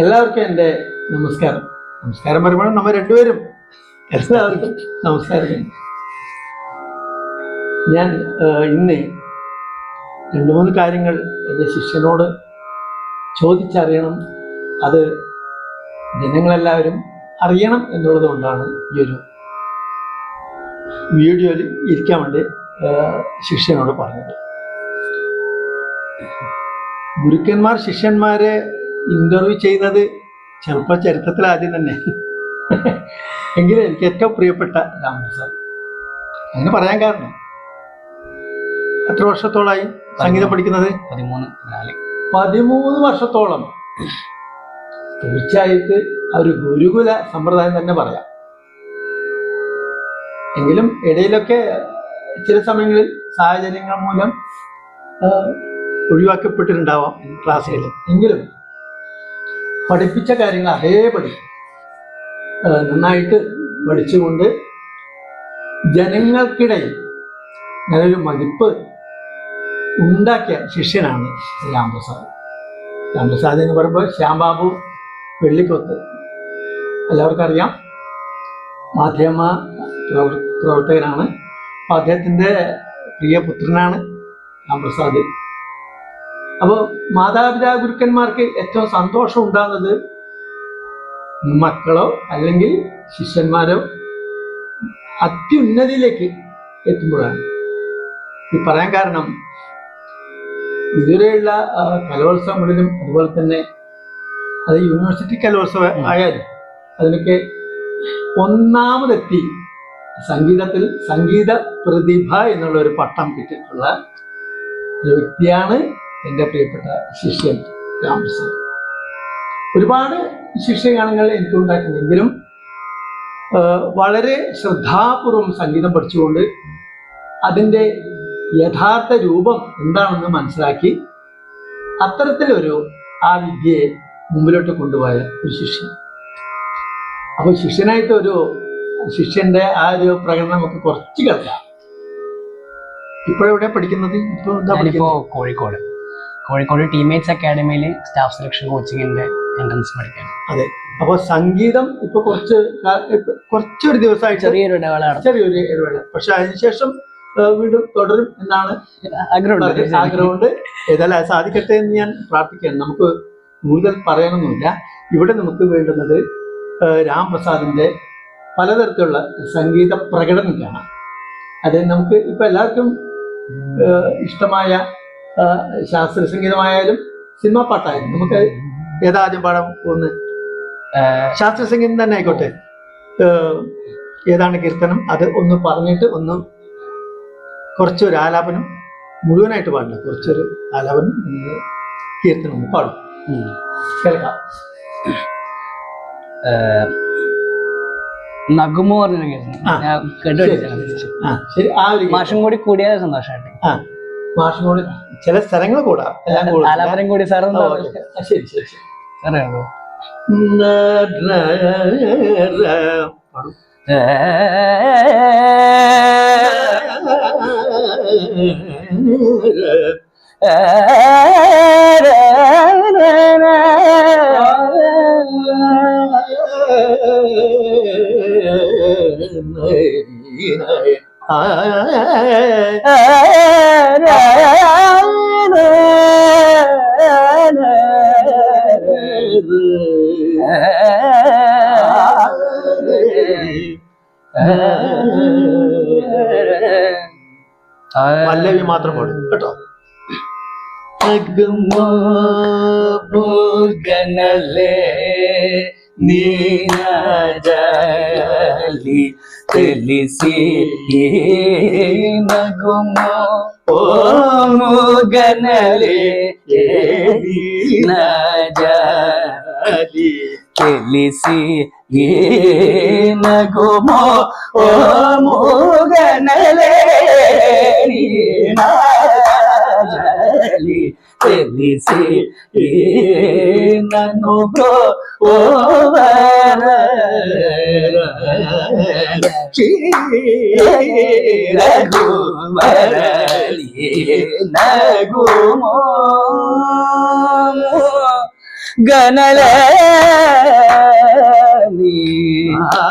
എല്ലാവർക്കും എന്റെ നമസ്കാരം. നമസ്കാരം പറയുമ്പോൾ നമ്മൾ രണ്ടുപേരും എല്ലാവർക്കും നമസ്കാരം. ഞാൻ ഇന്ന് രണ്ട് മൂന്ന് കാര്യങ്ങൾ എന്റെ ശിഷ്യനോട് ചോദിച്ചറിയണം. അത് ജനങ്ങളെല്ലാവരും അറിയണം എന്നുള്ളത് കൊണ്ടാണ് ഈ ഒരു വീഡിയോയിൽ ഇരിക്കാൻ വേണ്ടി ശിഷ്യനോട് പറഞ്ഞത്. ഗുരുക്കന്മാർ ശിഷ്യന്മാരെ ഇന്റർവ്യൂ ചെയ്യുന്നത് ചെറുപ്പ ചരിത്രത്തിൽ ആദ്യം തന്നെ. എങ്കിലും എനിക്ക് ഏറ്റവും പ്രിയപ്പെട്ട രാമപ്രസാദ് അങ്ങനെ പറയാൻ കാരണം. എത്ര വർഷത്തോളായി സംഗീതം പഠിക്കുന്നത്? പതിമൂന്ന് നാല്. പതിമൂന്ന് വർഷത്തോളം. തീർച്ചയായിട്ട് ആ ഒരു ഗുരുകുല സമ്പ്രദായം തന്നെ പറയാം. എങ്കിലും ഇടയിലൊക്കെ ചില സമയങ്ങളിൽ സാഹചര്യങ്ങൾ മൂലം ഒഴിവാക്കപ്പെട്ടിട്ടുണ്ടാവാം ക്ലാസ്സുകളിൽ. എങ്കിലും പഠിപ്പിച്ച കാര്യങ്ങൾ അതേപടി നന്നായിട്ട് പഠിച്ചുകൊണ്ട് ജനങ്ങൾക്കിടയിൽ നല്ലൊരു മതിപ്പ് ഉണ്ടാക്കിയ ശിഷ്യനാണ് രാംപ്രസാദ് രാംപ്രസാദ് എന്ന് പറയുമ്പോൾ ശ്യാംബാബു വെള്ളിക്കൊത്ത്. എല്ലാവർക്കും അറിയാം മാധ്യമ പ്രവർ പ്രവർത്തകനാണ്. അദ്ദേഹത്തിന്റെ പ്രിയപുത്രനാണ് രാംപ്രസാദ് അപ്പോൾ മാതാപിതാ ഗുരുക്കന്മാർക്ക് ഏറ്റവും സന്തോഷം ഉണ്ടാകുന്നത് മക്കളോ അല്ലെങ്കിൽ ശിഷ്യന്മാരോ അത്യുന്നതിയിലേക്ക് എത്തുമ്പോഴാണ്. ഈ പറയാൻ കാരണം ഇതുവരെയുള്ള കലോത്സവങ്ങളിലും അതുപോലെ തന്നെ അത് യൂണിവേഴ്സിറ്റി കലോത്സവം ആയാലും അതിനൊക്കെ ഒന്നാമതെത്തി സംഗീതത്തിൽ സംഗീത പ്രതിഭ എന്നുള്ള ഒരു പട്ടം കിട്ടിയിട്ടുള്ള ഒരു വ്യക്തിയാണ് എന്റെ പ്രിയപ്പെട്ട ശിഷ്യൻ രാമപ്രസാദ്. ഒരുപാട് ശിഷ്യഗണങ്ങൾ എനിക്ക് ഉണ്ടാക്കുന്നെങ്കിലും വളരെ ശ്രദ്ധാപൂർവം സംഗീതം പഠിച്ചുകൊണ്ട് അതിന്റെ യഥാർത്ഥ രൂപം എന്താണെന്ന് മനസ്സിലാക്കി അത്തരത്തിലൊരു ആ വിദ്യയെ മുമ്പിലോട്ട് കൊണ്ടുപോയ ഒരു ശിഷ്യൻ. അപ്പോൾ ശിഷ്യനായിട്ട് ഒരു ശിഷ്യന്റെ ആ ഒരു പ്രകടനം ഒക്കെ കുറച്ച് കേൾക്കാം. ഇപ്പോഴെവിടെ പഠിക്കുന്നത്? ഇപ്പോൾ എന്താ പഠിക്കുന്നത്? കോഴിക്കോട്. കോഴിക്കോട് ടീമേറ്റ്സ് അക്കാഡമിയിൽ സ്റ്റാഫ് സെലക്ഷൻ കോച്ചിങ്ങിന്റെ എൻട്രൻസ് പഠിക്കാൻ. അതെ. അപ്പോൾ സംഗീതം ഇപ്പൊ കുറച്ച് കുറച്ചൊരു ദിവസമായിട്ട് ചെറിയൊരു ഇടവേള ചെറിയൊരു ഇടവേള. പക്ഷെ അതിനുശേഷം വീണ്ടും തുടരും എന്നാണ് ആഗ്രഹമുണ്ട്. വളരെ ആഗ്രഹമുണ്ട്. ഏതായാലും സാധിക്കട്ടെ എന്ന് ഞാൻ പ്രാർത്ഥിക്കുകയാണ്. നമുക്ക് കൂടുതൽ പറയാനൊന്നുമില്ല. ഇവിടെ നമുക്ക് വേണ്ടുന്നത് രാംപ്രസാദിന്റെ പലതരത്തിലുള്ള സംഗീത പ്രകടനം കാണാം അത് നമുക്ക് ഇപ്പൊ എല്ലാവർക്കും ഇഷ്ടമായ ശാസ്ത്രീയ സംഗീതമായാലും സിനിമാ പാട്ടായാലും നമുക്ക് ഏതാദ്യം പോകുന്നത്? ഏഹ്, ശാസ്ത്രീയ സംഗീതം തന്നെ ആയിക്കോട്ടെ. ഏതാണ് കീർത്തനം? അത് ഒന്ന് പറഞ്ഞിട്ട് ഒന്ന് കുറച്ചൊരു ആലാപനം മുഴുവനായിട്ട് പാടില്ല കുറച്ചൊരു ആലാപനം ഒന്ന് കീർത്തനം ഒന്ന് പാടും. കേൾക്കാം. നഗുമോ ആ. ആ ആ ഒരു മാഷം കൂടി കൂടിയത് സന്തോഷമായിട്ട് ആ മാഷും കൂടി ചില സ്ഥലങ്ങൾ കൂടാം. എല്ലാം കൂടാ. കൂടി സാർ. ആ, ശരി ശരി പാടും. പല്ലവി മാത്രം പാടും കേട്ടോ? ഗനലേ നീ తెలిసి నగుము ఓము గనలే నజాలి తెలిసి ఏ నగుమో ఓము గనలే తెలిసి ఏ నగు നഗുമോ ഗണല നീ ആ